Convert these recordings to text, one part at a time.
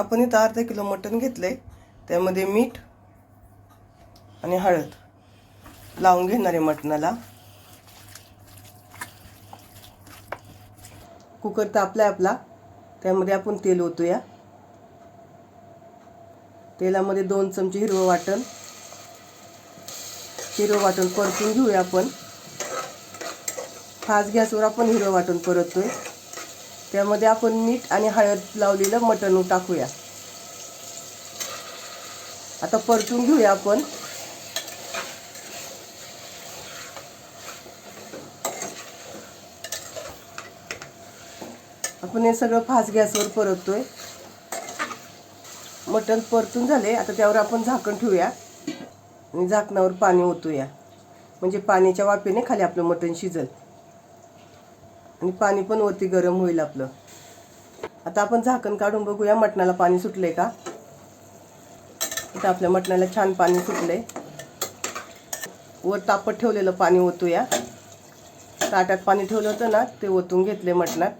आपण इथं अर्धा किलो मटण घेतलंय. त्यामध्ये मीठ आणि हळद लावून घेणार आहे मटणाला. कुकर तापलाय आपला. त्यामध्ये आपण तेल ओतूया. तेलामध्ये दोन चमचे हिरवं वाटण. हिरवं वाटण परतून घेऊया आपण. फास्ट गॅसवर आपण हिरवं वाटण परततोय. त्यामध्ये आपण मीठ आणि हळद लावलेलं मटण टाकूया. आता परतून घेऊया आपण. आपण हे सगळं फास्ट गॅसवर परततोय. मटण परतून झाले. आता त्यावर आपण झाकण ठेवूया. आणि झाकणावर पाणी ओतूया. म्हणजे पाण्याच्या वाफेने खाली आपलं मटण शिजल. आणि पाणी पण वरती गरम होईल आपलं. आता आपण झाकण काढून बघूया मटणाला पाणी सुटले का? आता आपल्या मटणाला छान पाणी सुटले वर तापत ठेवलेलं पाणी ओतूया. ताटात पाणी ठेवलं होतं ना ते ओतून घेतले मटणात.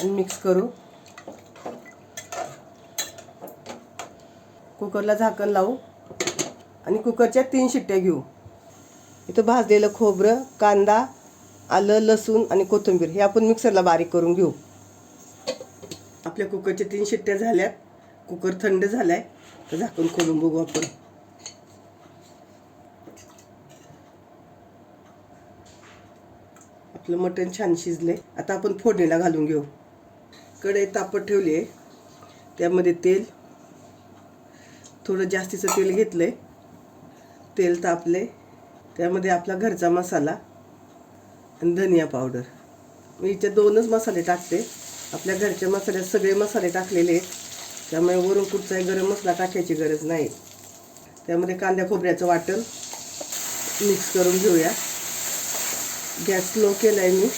आणि मिक्स करू. कुकरला झाकण लावू. आणि कुकरच्या तीन शिट्ट्या घेऊ. इथं भाजलेलं खोबरं कांदा आलं लसूण आणि कोथिंबीर हे आपण मिक्सरला बारीक करून घेऊ. आपल्या कुकरच्या तीन शिट्ट्या झाल्यात. कुकर थंड झालाय. तर झाकण खोलून बघू आपण. आपलं मटण छान शिजले आता आपण फोडणीला घालून घेऊ. कढई तापत ठेवली आहे त्यामध्ये तेल. थोडं जास्तीचं तेल घेतलंय. तेल तापले त्यामध्ये आपला घरचा मसाला. आणि धनिया पावडर मी इथे दोनच मसाले टाकते. आपल्या घरच्या मसाल्यात सगळे मसाले टाकलेले आहेत. त्यामुळे वरून कुठचाही गरम मसाला टाकायची गरज नाही. त्यामध्ये कांद्या खोबऱ्याचं वाटण मिक्स करून घेऊया. गॅस स्लो केला आहे मी.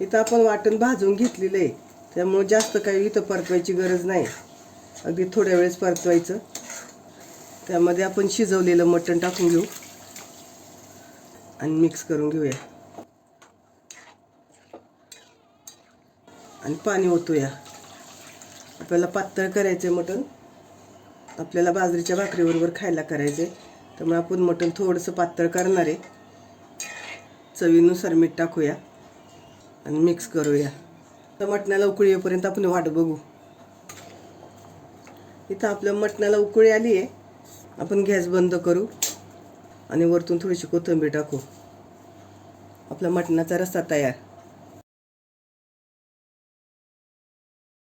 इथं आपण वाटण भाजून घेतलेलं आहे. त्यामुळे जास्त काही इथं परतवायची गरज नाही. अगदी थोड्या वेळेस परतवायचं. त्यामध्ये आपण शिजवलेलं मटण टाकून घेऊ. आणि मिक्स करून घेऊया. आणि पाणी ओतूया. आपल्याला पातळ करायचं आहे मटण. आपल्याला बाजरीच्या भाकरीबरोबर खायला करायचं आहे त्यामुळे आपण मटण थोडंसं पातळ करणार आहे. चवीनुसार मीठ टाकूया आणि मिक्स करूया. तर मटणाला उकळी येईपर्यंत आपण वाट बघू. इथं आपल्या मटणाला उकळी आली आहे आपण गॅस बंद करू. आणि वरतून थोडीशी कोथिंबीर टाकू. आपला मटणाचा रस्सा तयार.